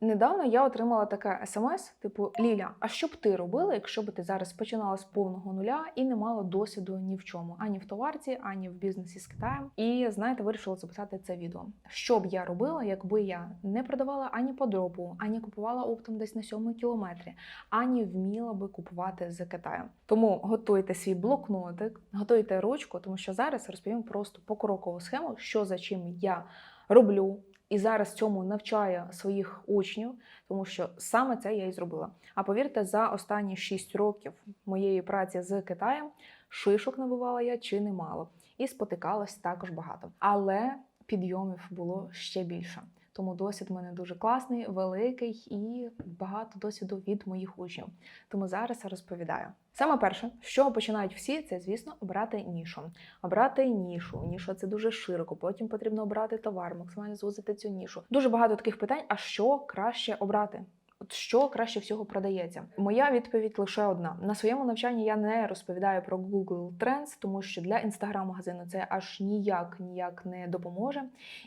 Недавно я отримала таке смс, типу Ліля, а що б ти робила, якщо б ти зараз починала з повного нуля і не мала досвіду ні в чому, ані в товарці, ані в бізнесі з Китаєм. І знаєте, вирішила записати це відео. Що б я робила, якби я не продавала ані подробу, ані купувала оптом десь на сьомому кілометрі, ані вміла би купувати з Китаю. Тому готуйте свій блокнотик, готуйте ручку, тому що зараз розповім просто покрокову схему, що за чим я роблю. І зараз цьому навчаю своїх учнів, тому що саме це я і зробила. А повірте, за останні 6 років моєї праці з Китаєм шишок набувала я чи немало. І спотикалась також багато. Але підйомів було ще більше. Тому досвід в мене дуже класний, великий і багато досвіду від моїх учнів. Тому зараз я розповідаю. Саме перше, чого починають всі, це звісно обрати нішу. Обрати нішу. Ніша це дуже широко. Потім потрібно обрати товар, максимально звузити цю нішу. Дуже багато таких питань: а що краще обрати? Що краще всього продається? Моя відповідь лише одна: на своєму навчанні я не розповідаю про Google Trends, тому що для інстаграм-магазину це аж ніяк ніяк не допоможе.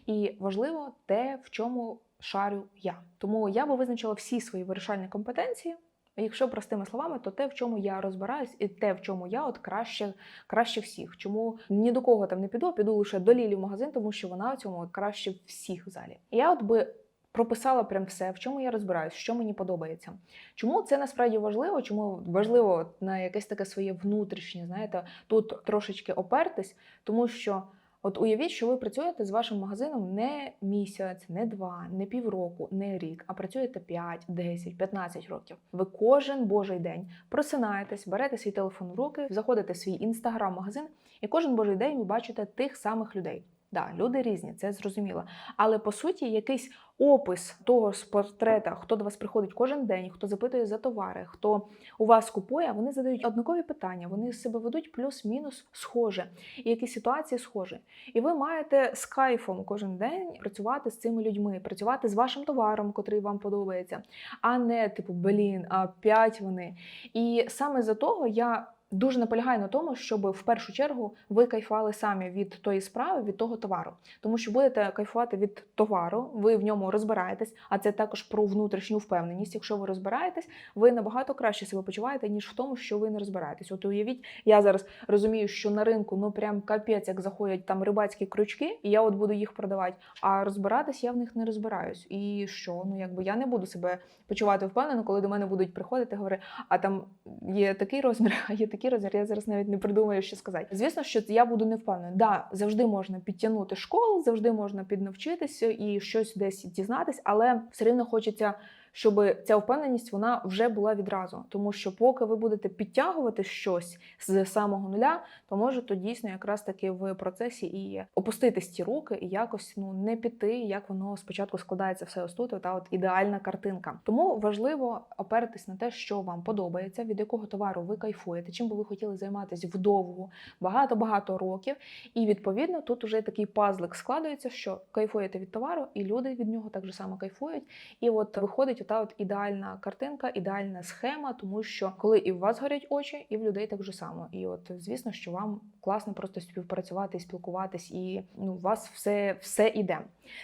І важливо те, в чому шарю я. Тому я би визначила всі свої вирішальні компетенції. Якщо простими словами, то те, в чому я розбираюсь, і те, в чому я от краще, краще всіх. Чому ні до кого там не піду, а піду лише до Лілі в магазин, тому що вона в цьому краще всіх в залі. Я от би прописала прям все, в чому я розбираюсь, що мені подобається. Чому це насправді важливо? Чому важливо на якесь таке своє внутрішнє, знаєте, тут трошечки опертись, тому що. От уявіть, що ви працюєте з вашим магазином не місяць, не два, не півроку, не рік, а працюєте 5, 10, 15 років. Ви кожен божий день просинаєтесь, берете свій телефон в руки, заходите в свій інстаграм-магазин, і кожен божий день ви бачите тих самих людей. Да, люди різні, це зрозуміло. Але по суті, якийсь опис того з портрета, хто до вас приходить кожен день, хто запитує за товари, хто у вас купує, вони задають однакові питання, вони себе ведуть плюс-мінус схоже, і якісь ситуації схожі. І ви маєте з кайфом кожен день працювати з цими людьми, працювати з вашим товаром, котрий вам подобається, а не типу блін, а п'ять вони. І саме за того я. Дуже наполягаю на тому, щоб в першу чергу ви кайфували самі від тої справи, від того товару. Тому що будете кайфувати від товару, ви в ньому розбираєтесь, а це також про внутрішню впевненість. Якщо ви розбираєтесь, ви набагато краще себе почуваєте, ніж в тому, що ви не розбираєтесь. От уявіть, я зараз розумію, що на ринку ну прям капець, як заходять там рибацькі крючки, і я от буду їх продавати. А розбиратись я в них не розбираюсь. І що? Ну якби я не буду себе почувати впевнено, коли до мене будуть приходити, говорити, а там є такий розмір, а є такий розмір. Я зараз навіть не придумаю, що сказати. Звісно, що я буду не впевнена. Да, завжди можна підтягнути школу, завжди можна піднавчитися і щось десь дізнатись, але все рівно хочеться. Щоб ця впевненість вона вже була відразу, тому що поки ви будете підтягувати щось з самого нуля, то може то дійсно якраз таки в процесі і опуститись ті руки, і якось ну не піти, як воно спочатку складається все ось тут, та от ідеальна картинка. Тому важливо опертись на те, що вам подобається, від якого товару ви кайфуєте, чим би ви хотіли займатися вдовгу, багато-багато років. І відповідно тут уже такий пазлик складається, що кайфуєте від товару, і люди від нього так же само кайфують. І от виходить ота от ідеальна картинка, ідеальна схема, тому що коли і в вас горять очі, і в людей так же само. І от звісно, що вам класно просто співпрацювати, спілкуватись, і ну, у вас все, все іде.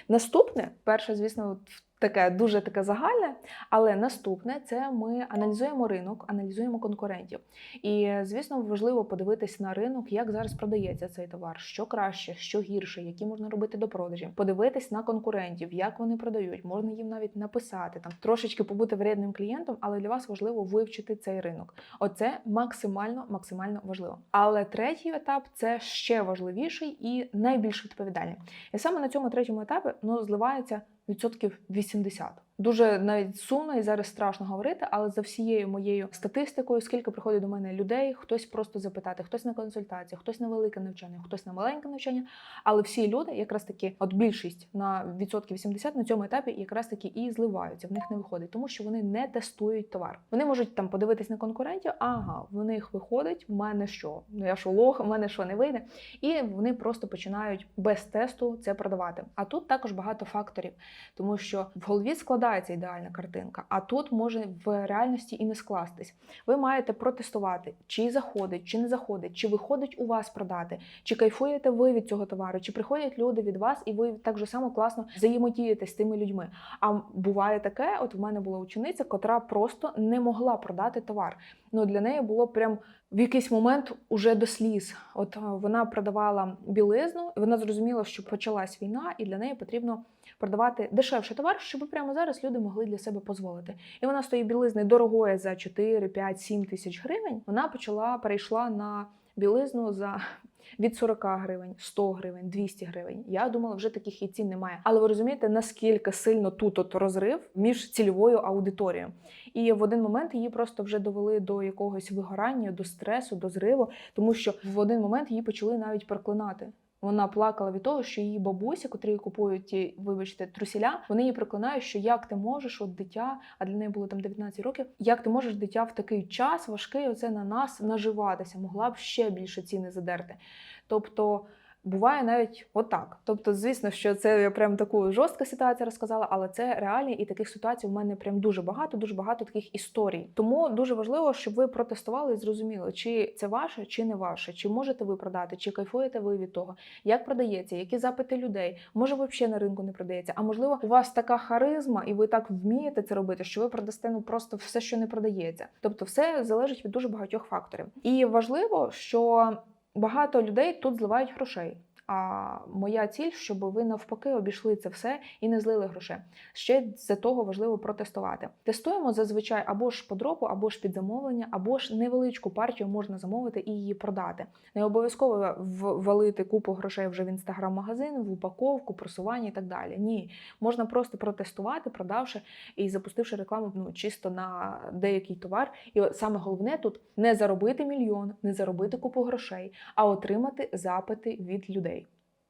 Наступне, перше, звісно, от таке дуже таке загальне, але наступне це ми аналізуємо ринок, аналізуємо конкурентів. І звісно, важливо подивитись на ринок, як зараз продається цей товар, що краще, що гірше, які можна робити до продажі, подивитись на конкурентів, як вони продають, можна їм навіть написати там трошечки побути вредним клієнтом, але для вас важливо вивчити цей ринок. Оце максимально максимально важливо. Але третій етап це ще важливіший і найбільш відповідальний. І саме на цьому третьому етапі ну зливається відсотків 80. Дуже навіть сумно і зараз страшно говорити, але за всією моєю статистикою, скільки приходить до мене людей, хтось просто запитати, хтось на консультацію, хтось на велике навчання, хтось на маленьке навчання. Але всі люди, якраз таки, от більшість на відсотки 80 на цьому етапі якраз таки і зливаються, в них не виходить, тому що вони не тестують товар. Вони можуть там подивитись на конкурентів, ага, в них виходить, в мене що? Ну я що лох, в мене що не вийде. І вони просто починають без тесту це продавати. А тут також багато факторів, тому що в голові складається складається ідеальна картинка, а тут може в реальності і не скластись. Ви маєте протестувати, чи заходить, чи не заходить, чи виходить у вас продати, чи кайфуєте ви від цього товару, чи приходять люди від вас, і ви так же само класно взаємодієте з тими людьми. А буває таке, от в мене була учениця, котра просто не могла продати товар. Ну для неї було прям в якийсь момент уже до сліз. От е, вона продавала білизну, і вона зрозуміла, що почалась війна, і для неї потрібно продавати дешевший товар, щоб прямо зараз люди могли для себе дозволити. І вона з тої білизни дорогої за 4, 5, 7 тисяч гривень. Вона почала перейшла на білизну за від 40 гривень, 100 гривень, 200 гривень. Я думала, вже таких і цін немає. Але ви розумієте, наскільки сильно тут от розрив між цільовою аудиторією. І в один момент її просто вже довели до якогось вигорання, до стресу, до зриву, тому що в один момент її почали навіть проклинати. Вона плакала від того, що її бабуся, котрі купують ті, вибачте, трусіля, вони її проклинають, що як ти можеш, от дитя, а для неї було там 19 років, як ти можеш дитя в такий час важкий оце на нас наживатися, могла б ще більше ціни задерти. Тобто. Буває навіть отак. Тобто, звісно, що це я прям таку жорстку ситуацію розказала, але це реалії, і таких ситуацій в мене прям дуже багато, дуже багато таких історій. Тому дуже важливо, щоб ви протестували і зрозуміли, чи це ваше, чи не ваше, чи можете ви продати, чи кайфуєте ви від того, як продається, які запити людей. Може, взагалі на ринку не продається. А можливо, у вас така харизма, і ви так вмієте це робити, що ви продасте ну просто все, що не продається. Тобто, все залежить від дуже багатьох факторів. І важливо, що багато людей тут зливають грошей. А моя ціль, щоб ви навпаки обійшли це все і не злили грошей. Ще за того важливо протестувати. Тестуємо зазвичай або ж по дропу, або ж під замовлення, або ж невеличку партію можна замовити і її продати. Не обов'язково ввалити купу грошей вже в інстаграм-магазин, в упаковку, просування і так далі. Ні, можна просто протестувати, продавши і запустивши рекламу ну, чисто на деякий товар. І саме головне тут не заробити мільйон, не заробити купу грошей, а отримати запити від людей.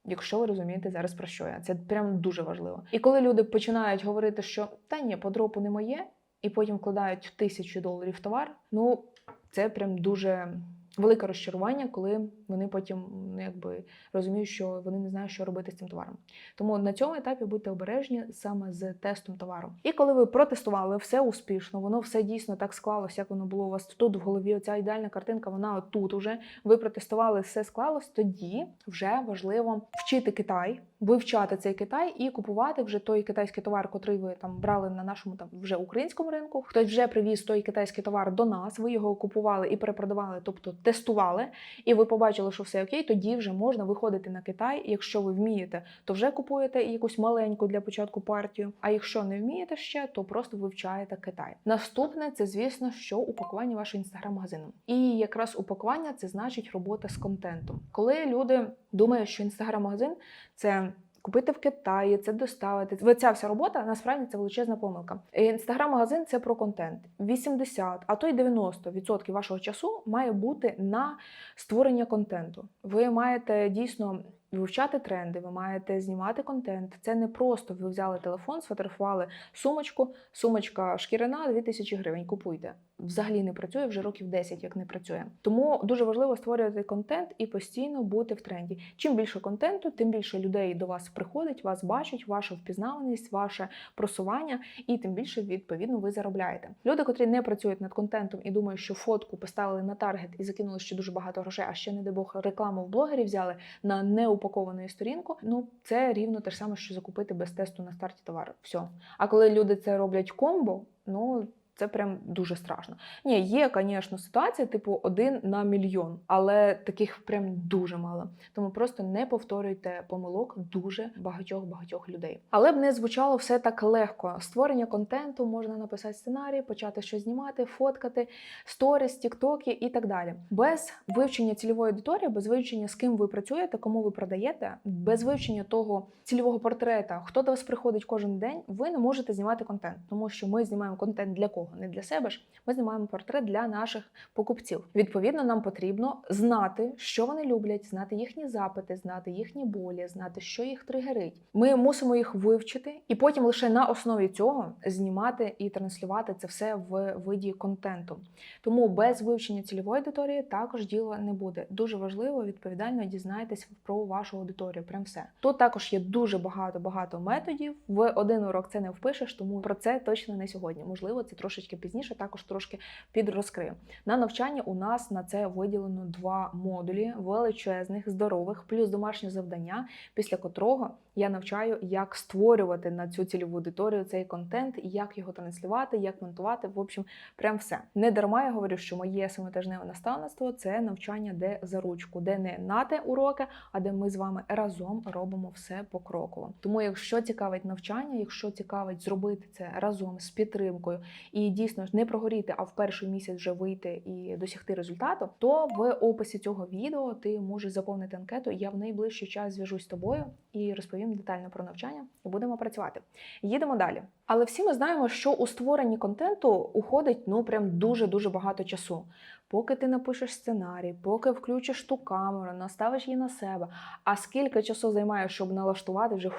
Якщо ви розумієте зараз про що я, це прям дуже важливо. І коли люди починають говорити, що та ні, по дропу не моє, і потім вкладають тисячу доларів товар, ну це прям дуже велике розчарування, коли вони потім ну, якби розуміють, що вони не знають, що робити з цим товаром. Тому на цьому етапі будьте обережні саме з тестом товару. І коли ви протестували все успішно, воно все дійсно так склалося, як воно було у вас тут в голові. Оця ідеальна картинка, вона тут уже. Ви протестували, все склалось. Тоді вже важливо вчити Китай, вивчати цей Китай і купувати вже той китайський товар, котрий ви там брали на нашому там вже українському ринку. Хтось вже привіз той китайський товар до нас. Ви його купували і перепродавали, тобто тестували, і ви побачили, що все окей, тоді вже можна виходити на Китай. Якщо ви вмієте, то вже купуєте якусь маленьку для початку партію. А якщо не вмієте ще, то просто вивчаєте Китай. Наступне це, звісно, що упакування вашого інстаграм-магазину. І якраз упакування це значить робота з контентом. Коли люди думають, що інстаграм-магазин це купити в Китаї, це доставити. Ця вся робота насправді це величезна помилка. Інстаграм-магазин це про контент. 80, а то й 90% вашого часу має бути на створення контенту. Ви маєте дійсно. Вивчати тренди, ви маєте знімати контент. Це не просто ви взяли телефон, сфотографували сумочку, сумочка шкіряна 2000 гривень. Купуйте. Взагалі не працює вже років 10, як не працює. Тому дуже важливо створювати контент і постійно бути в тренді. Чим більше контенту, тим більше людей до вас приходить, вас бачать, ваша впізнаваність, ваше просування, і тим більше відповідно ви заробляєте. Люди, котрі не працюють над контентом і думають, що фотку поставили на таргет і закинули ще дуже багато грошей, а ще не дай Бог рекламу в блогері взяли на неупаковану сторінку. Ну це рівно те ж саме, що закупити без тесту на старті товару. Все. А коли люди це роблять комбо, ну. Це прям дуже страшно. Ні, є, звісно, ситуація, типу один на мільйон, але таких прям дуже мало. Тому просто не повторюйте помилок дуже багатьох багатьох людей. Але б не звучало все так легко. Створення контенту можна написати сценарій, почати щось знімати, фоткати, сторіс, тіктоки і так далі. Без вивчення цільової аудиторії, без вивчення з ким ви працюєте, кому ви продаєте, без вивчення того цільового портрета, хто до вас приходить кожен день, ви не можете знімати контент, тому що ми знімаємо контент для кого кого? Не для себе ж. Ми знімаємо портрет для наших покупців. Відповідно, нам потрібно знати, що вони люблять, знати їхні запити, знати їхні болі, знати, що їх тригерить. Ми мусимо їх вивчити, і потім лише на основі цього знімати і транслювати це все в виді контенту. Тому без вивчення цільової аудиторії також діла не буде. Дуже важливо відповідально дізнайтесь про вашу аудиторію. Прям все. Тут також є дуже багато багато методів. В один урок це не впишеш, тому про це точно не сьогодні. Можливо, це трошечки пізніше, також трошки підрозкрию. На навчання у нас на це виділено два модулі величезних, здорових, плюс домашнє завдання, після котрого я навчаю, як створювати на цю цільову аудиторію цей контент, як його транслювати, як монтувати. В общем, прям все. Не дарма я говорю, що моє семитижневе наставництво це навчання, де за ручку, де не нате уроки, а де ми з вами разом робимо все покроково. Тому, якщо цікавить навчання, якщо цікавить зробити це разом з підтримкою і дійсно ж не прогоріти, а в перший місяць вже вийти і досягти результату, то в описі цього відео ти можеш заповнити анкету. Я в найближчий час зв'яжусь з тобою і розповім детально про навчання, і будемо працювати. Їдемо далі. Але всі ми знаємо, що у створенні контенту уходить ну прям дуже дуже багато часу. Поки ти напишеш сценарій, поки включиш ту камеру, наставиш її на себе. А скільки часу займає, щоб налаштувати вже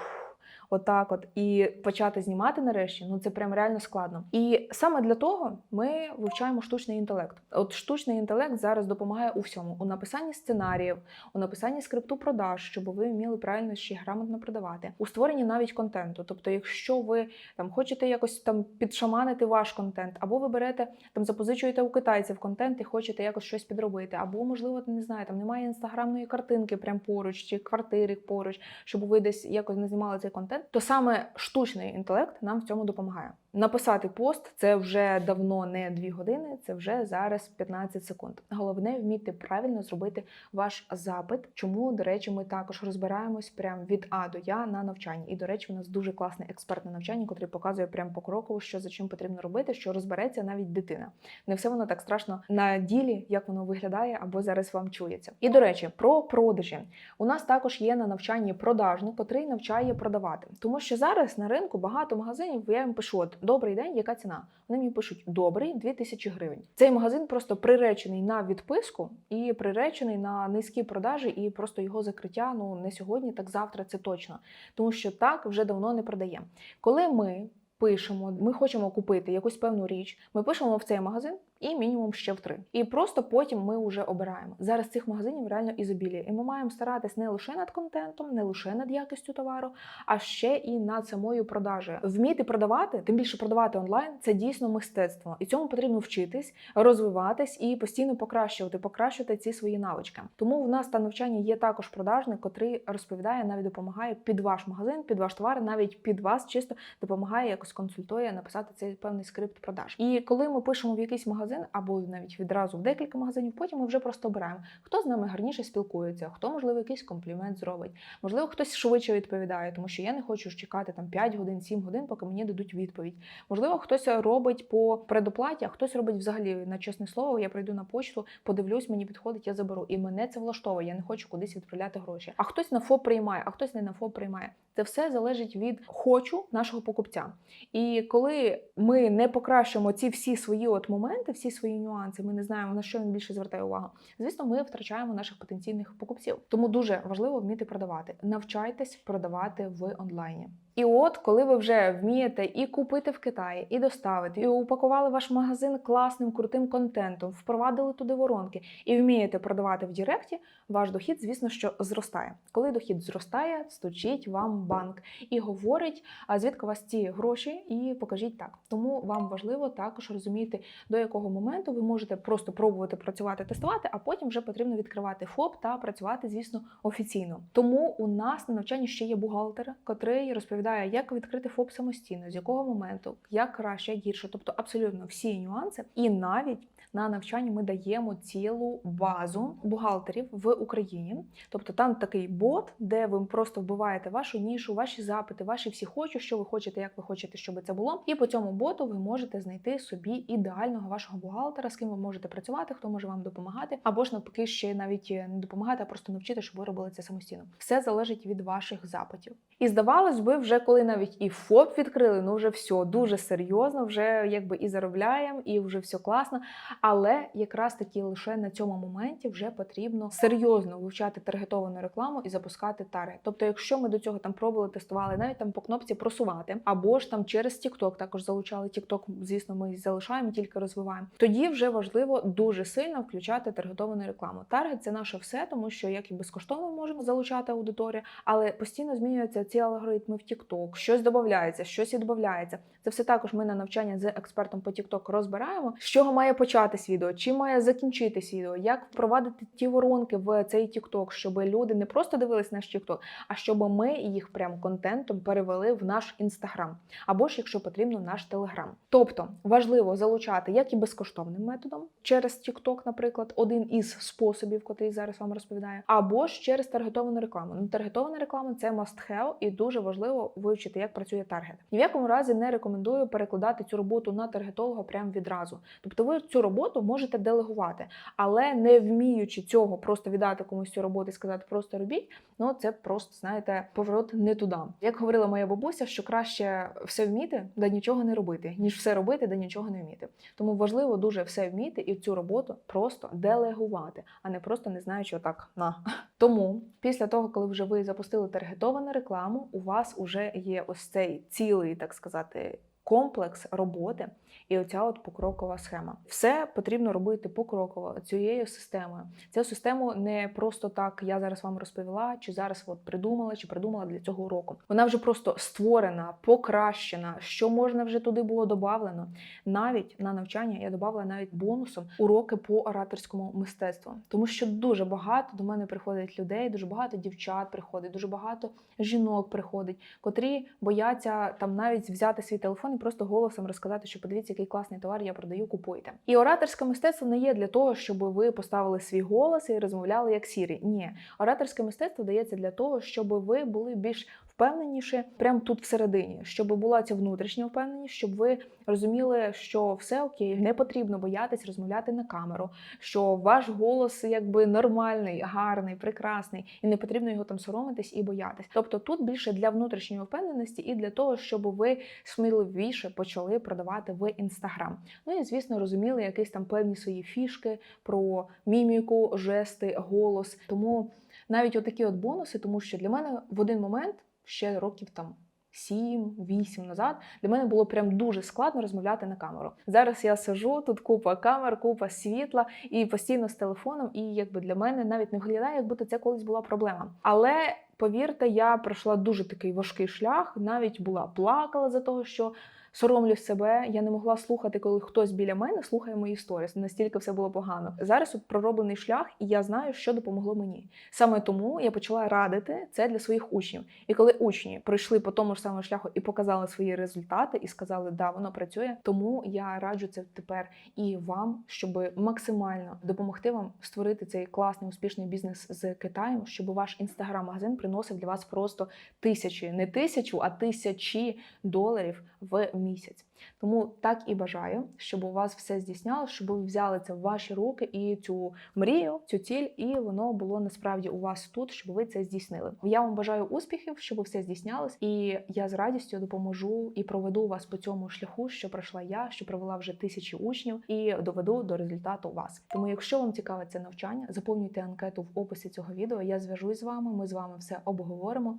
отак, от і почати знімати нарешті, ну це прям реально складно. І саме для того ми вивчаємо штучний інтелект. От штучний інтелект зараз допомагає у всьому: у написанні сценаріїв, у написанні скрипту продаж, щоб ви вміли правильно ще грамотно продавати, у створенні навіть контенту. Тобто, якщо ви там хочете якось там підшаманити ваш контент, або ви берете там запозичуєте у китайців контент і хочете якось щось підробити, або можливо, не знаю, там немає інстаграмної картинки прямо поруч чи квартири поруч, щоб ви десь якось не знімали цей контент, то саме штучний інтелект нам в цьому допомагає. Написати пост це вже давно не 2 години, це вже зараз 15 секунд. Головне вміти правильно зробити ваш запит. Чому, до речі, ми також розбираємось прямо від А до Я на навчанні. І, до речі, у нас дуже класне експертне навчання, яке показує прямо покроково, що за чим потрібно робити, що розбереться навіть дитина. Не все воно так страшно на ділі, як воно виглядає, або зараз вам чується. І до речі, про продажі у нас також є на навчанні продажник, котрий навчає продавати. Тому що зараз на ринку багато магазинів, я їм пишу: добрий день, яка ціна? Вони мені пишуть добрий 2000 гривень. Цей магазин просто приречений на відписку і приречений на низькі продажі, і просто його закриття ну не сьогодні, так завтра це точно. Тому що так вже давно не продає. Коли ми пишемо, ми хочемо купити якусь певну річ, ми пишемо в цей магазин. І мінімум ще в три. І просто потім ми вже обираємо. Зараз цих магазинів реально ізобілія. І ми маємо старатись не лише над контентом, не лише над якістю товару, а ще і над самою продажею. Вміти продавати, тим більше продавати онлайн, це дійсно мистецтво. І цьому потрібно вчитись, розвиватись і постійно покращувати, покращувати ці свої навички. Тому в нас та навчання є також продажник, котрий розповідає, навіть допомагає під ваш магазин, під ваш товар, навіть під вас чисто допомагає якось консультує написати цей певний скрипт продаж. І коли ми пишемо в якийсь магазин магазин або навіть відразу в декілька магазинів. Потім ми вже просто обираємо, хто з нами гарніше спілкується, хто, можливо, якийсь комплімент зробить. Можливо, хтось швидше відповідає, тому що я не хочу чекати там 5 годин, 7 годин, поки мені дадуть відповідь. Можливо, хтось робить по предоплаті, а хтось робить взагалі на чесне слово. Я прийду на почту, подивлюсь, мені підходить, я заберу. І мене це влаштовує. Я не хочу кудись відправляти гроші. А хтось на ФОП приймає, а хтось не на ФОП приймає. Це все залежить від хочу нашого покупця. І коли ми не покращимо ці всі свої от моменти, всі свої нюанси, ми не знаємо на що він більше звертає увагу. Звісно, ми втрачаємо наших потенційних покупців. Тому дуже важливо вміти продавати. Навчайтесь продавати в онлайні. І от, коли ви вже вмієте і купити в Китаї, і доставити, і упакували ваш магазин класним крутим контентом, впровадили туди воронки і вмієте продавати в Діректі, ваш дохід, звісно, що зростає. Коли дохід зростає, стучить вам банк і говорить, а звідки у вас ці гроші, і покажіть так. Тому вам важливо також розуміти, до якого моменту ви можете просто пробувати працювати, тестувати, а потім вже потрібно відкривати ФОП та працювати, звісно, офіційно. Тому у нас на навчанні ще є бухгалтер, котрий розповідає розповідає, як відкрити ФОП самостійно, з якого моменту, як краще, як гірше, тобто абсолютно всі нюанси. І навіть на навчанні ми даємо цілу базу бухгалтерів в Україні. Тобто там такий бот, де ви просто вбиваєте вашу нішу, ваші запити, ваші всі хочу, що ви хочете, як ви хочете, щоб це було. І по цьому боту ви можете знайти собі ідеального вашого бухгалтера, з ким ви можете працювати, хто може вам допомагати, або ж навпаки, ще навіть не допомагати, а просто навчити, щоб ви робили це самостійно. Все залежить від ваших запитів. І здавалось би, вже коли навіть і ФОП відкрили, ну вже все дуже серйозно, вже якби і заробляємо, і вже все класно. Але якраз таки лише на цьому моменті вже потрібно серйозно вивчати таргетовану рекламу і запускати таргет. Тобто, якщо ми до цього там пробували, тестували, навіть там по кнопці просувати, або ж там через TikTok також залучали TikTok, звісно, ми залишаємо, тільки розвиваємо. Тоді вже важливо дуже сильно включати таргетовану рекламу. Таргет це наше все, тому що як і безкоштовно можемо залучати аудиторію, але постійно змінюються ці алгоритми в TikTok, щось додається, щось і додається. Це все також ми на навчання з експертом по TikTok розбираємо, з чого має початись відео, чим має закінчитись відео, як впровадити ті воронки в цей TikTok, щоб люди не просто дивились наш TikTok, а щоб ми їх прям контентом перевели в наш інстаграм, або ж, якщо потрібно, наш телеграм. Тобто важливо залучати як і безкоштовним методом через TikTok, наприклад, один із способів, котрий зараз вам розповідаю, або ж через таргетовану рекламу. Ну, таргетована реклама це must have, і дуже важливо вивчити, як працює таргет. Ні в якому разі не рекомендую перекладати цю роботу на таргетолога прямо відразу. Тобто, ви цю роботу можете делегувати, але не вміючи цього, просто віддати комусь цю роботу і сказати просто робіть. Ну це просто знаєте поворот не туди. Як говорила моя бабуся, що краще все вміти, да нічого не робити, ніж все робити, да нічого не вміти. Тому важливо дуже все вміти і цю роботу просто делегувати, а не просто не знаючи отак на. Тому після того, коли вже ви запустили таргетовану рекламу, у вас вже є ось цей цілий, так сказати. Комплекс роботи і оця от покрокова схема. Все потрібно робити покроково цією системою. Цю систему не просто так я зараз вам розповіла, чи зараз от придумала, чи придумала для цього уроку. Вона вже просто створена, покращена, що можна вже туди було додавлено. Навіть на навчання я додавала навіть бонусом уроки по ораторському мистецтву, тому що дуже багато до мене приходить людей, дуже багато дівчат приходить, дуже багато жінок приходить, котрі бояться там навіть взяти свій телефон і просто голосом розказати, що подивіться, який класний товар я продаю, купуйте. І ораторське мистецтво не є для того, щоб ви поставили свій голос і розмовляли як сірі. Ні, ораторське мистецтво дається для того, щоб ви були більш впевненіше прямо тут всередині, щоб була ця внутрішня впевненість, щоб ви розуміли, що все окей, не потрібно боятись розмовляти на камеру, що ваш голос якби нормальний, гарний, прекрасний, і не потрібно його там соромитись і боятись. Тобто тут більше для внутрішньої впевненості і для того, щоб ви сміливіше почали продавати в інстаграм. Ну і звісно, розуміли якісь там певні свої фішки про міміку, жести, голос. Тому навіть отакі от бонуси, тому що для мене в один момент ще років там. 7-8 назад для мене було прям дуже складно розмовляти на камеру. Зараз я сижу, тут купа камер, купа світла і постійно з телефоном, і якби для мене навіть не виглядає, як будто це колись була проблема. Але повірте, я пройшла дуже такий важкий шлях, навіть була плакала за того, що. Соромлюсь себе, я не могла слухати, коли хтось біля мене слухає мої сторіс. Настільки все було погано. Зараз пророблений шлях, і я знаю, що допомогло мені. Саме тому я почала радити це для своїх учнів. І коли учні пройшли по тому ж самому шляху і показали свої результати, і сказали, да, воно працює. Тому я раджу це тепер і вам, щоб максимально допомогти вам створити цей класний успішний бізнес з Китаєм, щоб ваш інстаграм-магазин приносив для вас просто тисячі, не тисячу, а тисячі доларів в місяць. Тому так і бажаю, щоб у вас все здійснялося, щоб ви взяли це в ваші руки і цю мрію, цю ціль, і воно було насправді у вас тут, щоб ви це здійснили. Я вам бажаю успіхів, щоб все здійснялось, і я з радістю допоможу і проведу вас по цьому шляху, що пройшла я, що провела вже тисячі учнів, і доведу до результату вас. Тому, якщо вам цікаве це навчання, заповнюйте анкету в описі цього відео. Я зв'яжусь з вами. Ми з вами все обговоримо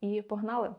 і погнали!